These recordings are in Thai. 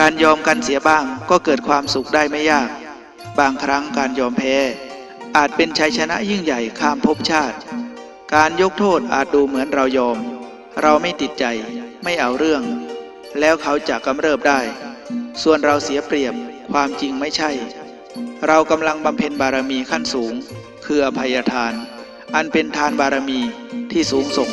การยอมกันเสียบ้างก็เกิดความสุขได้ไม่ยาก บางครั้งการยอมแพ้ อาจเป็นชัยชนะยิ่งใหญ่ข้ามภพชาติ การยกโทษอาจดูเหมือนเรายอม เราไม่ติดใจไม่เอาเรื่อง แล้วเขาจะกำเริบได้ ส่วนเราเสียเปรียบความจริงไม่ใช่ เรากำลังบำเพ็ญบารมีขั้นสูง คืออภัยทาน อันเป็นทานบารมีที่สูงส่ง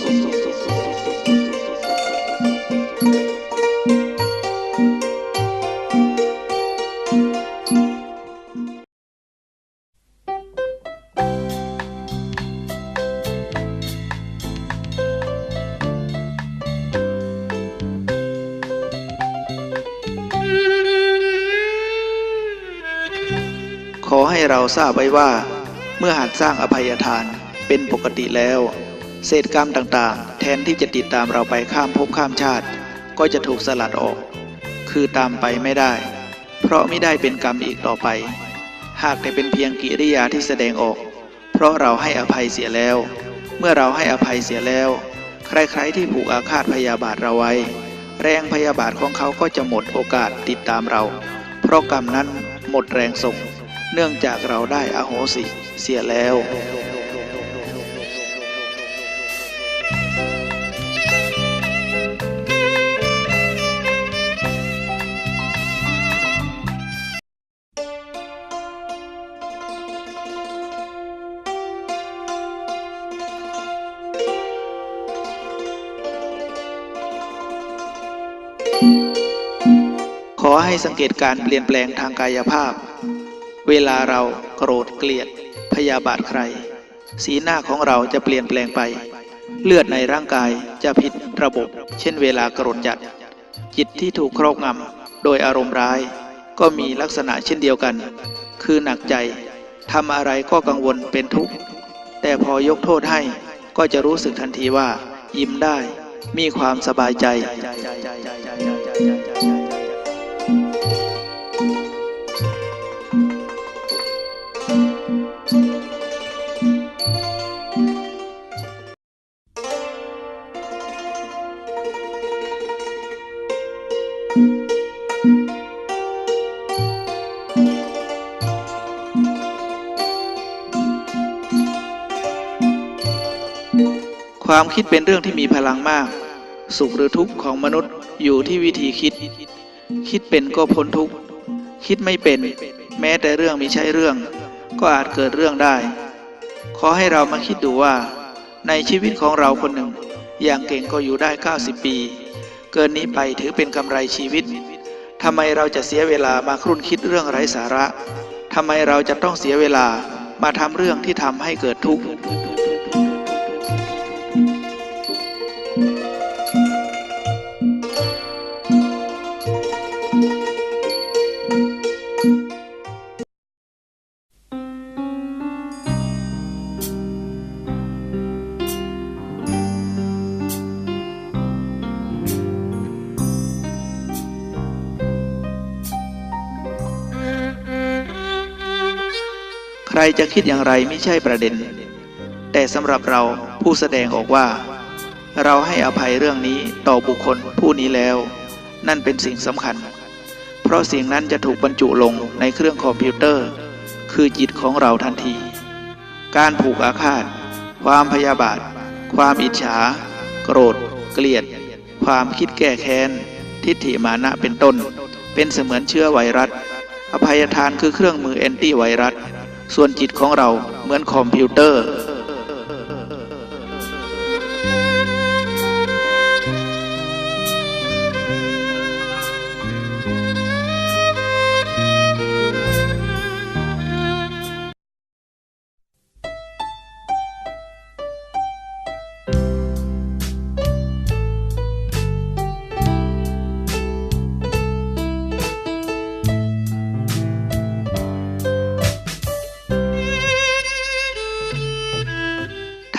ให้เราทราบไว้ว่า เมื่อหัดสร้างอภัยทานเป็นปกติแล้ว เศษกรรมต่างๆ แทนที่จะติดตามเราไปข้ามภพข้ามชาติ ก็จะถูกสลัดออก คือตามไปไม่ได้ เพราะไม่ได้เป็นกรรมอีกต่อไป หากแต่เป็นเพียงกิริยาที่แสดงออก เพราะเราให้อภัยเสียแล้ว เมื่อเราให้อภัยเสียแล้ว ใครๆที่ผูกอาฆาตพยาบาทเราไว้ แรงพยาบาทของเขาก็จะหมดโอกาสติดตามเรา เพราะกรรมนั้นหมดแรงส่ง เนื่องจากเราได้อโหสิเสียแล้วขอให้สังเกตการเปลี่ยนแปลงทางกายภาพ เวลาเราโกรธเกลียด พยาบาทใคร สีหน้าของเราจะเปลี่ยนแปลงไป เลือดในร่างกายจะผิดระบบ เช่นเวลาโกรธจัด จิตที่ถูกครอบงำโดยอารมณ์ร้าย ก็มีลักษณะเช่นเดียวกัน คือหนักใจทำอะไรก็กังวลเป็นทุกข์ แต่พอยกโทษให้ก็จะรู้สึกทันทีว่า ยิ้มได้ มีความสบายใจ ความคิดเป็นเรื่องที่มีพลังมาก สุขหรือทุกข์ของมนุษย์อยู่ที่วิธีคิด คิดเป็นก็พ้นทุกข์ คิดไม่เป็น แม้แต่เรื่องมิใช่เรื่อง ก็อาจเกิดเรื่องได้ ขอให้เรามาคิดดูว่า ในชีวิตของเราคนหนึ่ง อย่างเก่งก็อยู่ได้ 90 ปี เกินนี้ไปถือเป็นกำไรชีวิตทำไมเราจะเสียเวลามาครุ่นคิดเรื่องไร้สาระทำไมเราจะต้องเสียเวลามาทำเรื่องที่ทำให้เกิดทุกข์ รจะคิดอย่างไรไม่ใช่ประเด็น แต่สำหรับเราผู้แสดงออกว่า เราให้อภัยเรื่องนี้ต่อบุคคลผู้นี้แล้ว นั่นเป็นสิ่งสำคัญ เพราะสิ่งนั้นจะถูกบรรจุลงในเครื่องคอมพิวเตอร์ คือจิตของเราทันที การผูกอาฆาต ความพยาบาท ความอิจฉา โกรธ เกลียด ความคิดแก้แค้น ทิฏฐิมานะเป็นต้น เป็นเสมือนเชื้อไวรัส อภัยทานคือเครื่องมือแอนตี้ไวรัส ส่วนจิตของเราเหมือนคอมพิวเตอร์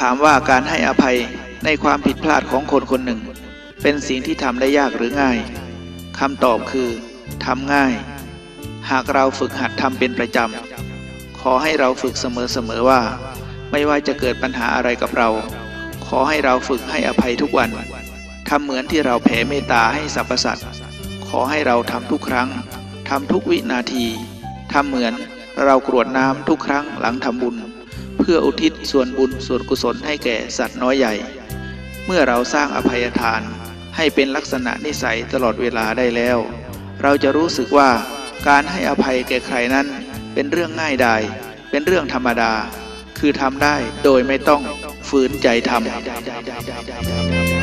ามว่าการให้อภัยในความผิดพลาดของคนคนหนึ่ง เป็นสิ่งที่ทำได้ยากหรือง่ายคำตอบคือทำง่าย หากเราฝึกหัดทำเป็นประจำขอให้เราฝึกเสมอๆว่า ไม่ว่าจะเกิดปัญหาอะไรกับเรา ขอให้เราฝึกให้อภัยทุกวันทำเหมือนที่เราแผ่เมตตาให้สรรพสัตว์ขอให้เราทำทุกครั้งทำทุกวินาทีทำเหมือนเรากรวดน้ำทุกครั้งหลังทำบุญ พื่ออุทิศส่วนบุญส่วนกุศลให้แก่สัตว์น้อยใหญ่ เมื่อเราสร้างอภัยทานให้เป็นลักษณะนิสัยตลอดเวลาได้แล้ว เราจะรู้สึกว่าการให้อภัยแก่ใครนั้นเป็นเรื่องง่ายดายเป็นเรื่องธรรมดา คือทำได้โดยไม่ต้องฝืนใจทำ